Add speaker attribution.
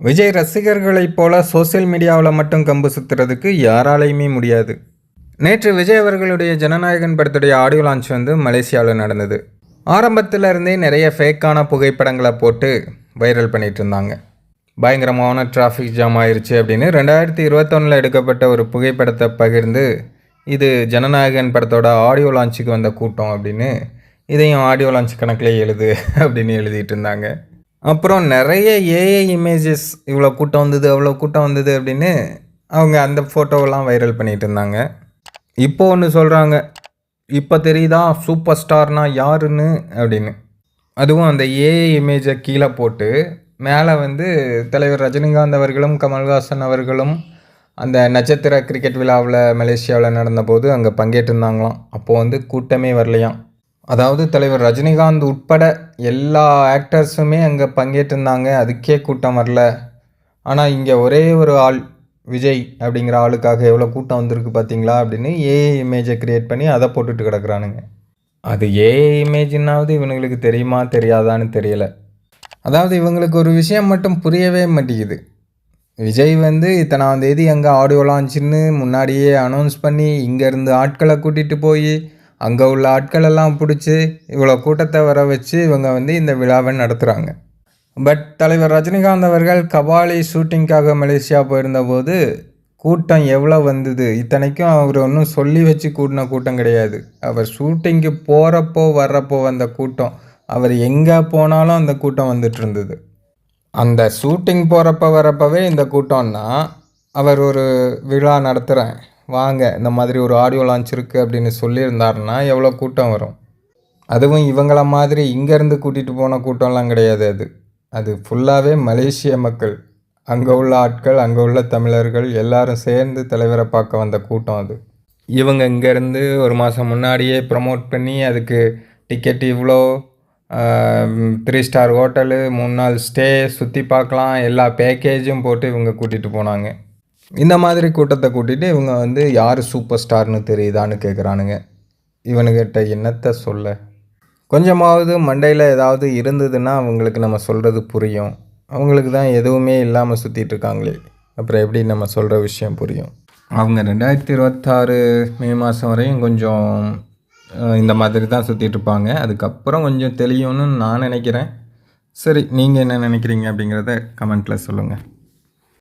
Speaker 1: விஜய் ரசிகர்களைப் போல சோஷியல் மீடியாவில் மட்டும் கம்பு சுற்றுறதுக்கு யாராலையுமே முடியாது. நேற்று விஜய் அவர்களுடைய ஜனநாயகன் படத்துடைய ஆடியோ லான்ச் வந்து மலேசியாவில் நடந்தது. ஆரம்பத்தில் இருந்தே நிறைய ஃபேக்கான புகைப்படங்களை போட்டு வைரல் பண்ணிகிட்டு இருந்தாங்க. பயங்கரமான டிராஃபிக் ஜாம் ஆயிடுச்சு அப்படின்னு ரெண்டாயிரத்தி இருபத்தொன்னில் எடுக்கப்பட்ட ஒரு புகைப்படத்தை பகிர்ந்து இது ஜனநாயகன் படத்தோட ஆடியோ லான்ச்சுக்கு வந்த கூட்டம் அப்படின்னு இதையும் ஆடியோ லான்ச் கணக்கில் எழுது அப்படின்னு எழுதிட்டு இருந்தாங்க. அப்புறம் நிறைய ஏஐ இமேஜஸ் இவ்வளோ கூட்டம் வந்தது அவ்வளோ கூட்டம் வந்தது அப்படின்னு அவங்க அந்த ஃபோட்டோவெல்லாம் வைரல் பண்ணிகிட்டு இருந்தாங்க. இப்போ ஒன்று சொல்கிறாங்க இப்போ தெரியுதா சூப்பர் ஸ்டார்னா யாருன்னு அப்படின்னு. அதுவும் அந்த ஏஐ இமேஜை கீழே போட்டு மேலே வந்து தலைவர் ரஜினிகாந்த் அவர்களும் கமல்ஹாசன் அவர்களும் அந்த நட்சத்திர கிரிக்கெட் விழாவில் மலேசியாவில் நடந்தபோது அங்கே பங்கேற்றிருந்தாங்களாம். அப்போது வந்து கூட்டமே வரலையாம். அதாவது தலைவர் ரஜினிகாந்த் உட்பட எல்லா ஆக்டர்ஸுமே அங்கே பங்கேற்றிருந்தாங்க. அதுக்கே கூட்டம் வரல. ஆனால் இங்கே ஒரே ஒரு ஆள் விஜய் அப்படிங்கிற ஆளுக்காக எவ்வளோ கூட்டம் வந்திருக்கு பார்த்தீங்களா அப்படின்னு ஏஐ இமேஜை க்ரியேட் பண்ணி அதை போட்டுட்டு கிடக்குறானுங்க. அது ஏஐ இமேஜ்னாவது இவனுங்களுக்கு தெரியுமா தெரியாதான்னு தெரியல. அதாவது இவங்களுக்கு ஒரு விஷயம் மட்டும் புரியவே மாட்டேங்குது. விஜய் வந்து இத்தனாம் தேதி அங்கே ஆடியோ லான்ச்சுன்னு முன்னாடியே அனௌன்ஸ் பண்ணி இங்கேருந்து ஆட்களை கூட்டிகிட்டு போய் அங்கே உள்ள ஆட்களெல்லாம் பிடிச்சி இவ்வளோ கூட்டத்தை வர வச்சு இவங்க வந்து இந்த விழாவை நடத்துகிறாங்க பட் தலைவர் ரஜினிகாந்த் அவர்கள் கபாலி ஷூட்டிங்காக மலேசியா போயிருந்தபோது கூட்டம் எவ்வளோ வந்தது? இத்தனைக்கும் அவர் ஒன்றும் சொல்லி வச்சு கூட்டின கூட்டம் கிடையாது. அவர் ஷூட்டிங்க்கு போகிறப்போ வர்றப்போ வந்த கூட்டம் அவர் எங்கே போனாலும் அந்த கூட்டம் வந்துட்டு இருந்தது. அந்த ஷூட்டிங் போகிறப்ப வரப்பவே இந்த கூட்டம்னா அவர் ஒரு விழா நடத்துகிறேன் வாங்க இந்த மாதிரி ஒரு ஆடியோ லான்ச் இருக்குது அப்படின்னு சொல்லியிருந்தாருன்னா எவ்வளோ கூட்டம் வரும்? அதுவும் இவங்கள மாதிரி இங்கேருந்து கூட்டிகிட்டு போன கூட்டம்லாம் கிடையாது அது. அது ஃபுல்லாகவே மலேசிய மக்கள். அங்கே உள்ள ஆட்கள் அங்கே உள்ள தமிழர்கள் எல்லாரும் சேர்ந்து தலைவரை பார்க்க வந்த கூட்டம் அது. இவங்க இங்கேருந்து ஒரு மாதம் முன்னாடியே ப்ரமோட் பண்ணி அதுக்கு டிக்கெட் இவ்வளோ த்ரீ ஸ்டார் ஹோட்டலு மூணு நாள் ஸ்டே சுற்றி பார்க்கலாம் எல்லா பேக்கேஜும் போட்டு இவங்க கூட்டிகிட்டு போனாங்க. இந்த மாதிரி கூட்டத்தை கூட்டிகிட்டு இவங்க வந்து யார் சூப்பர் ஸ்டார்னு தெரியுதான்னு கேட்குறானுங்க இவனுக்கிட்ட என்னத்தை சொல்ல? கொஞ்சமாவது மண்டையில் ஏதாவது இருந்ததுன்னா அவங்களுக்கு நம்ம சொல்கிறது புரியும். அவங்களுக்கு தான் எதுவுமே இல்லாமல் சுற்றிட்டு இருக்காங்களே. அப்புறம் எப்படி நம்ம சொல்கிற விஷயம் புரியும்? அவங்க ரெண்டாயிரத்தி இருபத்தாறு மே மாதம் வரையும் கொஞ்சம் இந்த மாதிரி தான் சுற்றிட்டு இருப்பாங்க. அதுக்கப்புறம் கொஞ்சம் தெளியும்னு நான் நினைக்கிறேன். சரி நீங்கள் என்ன நினைக்கிறீங்க அப்படிங்கிறத கமெண்ட்டில் சொல்லுங்கள்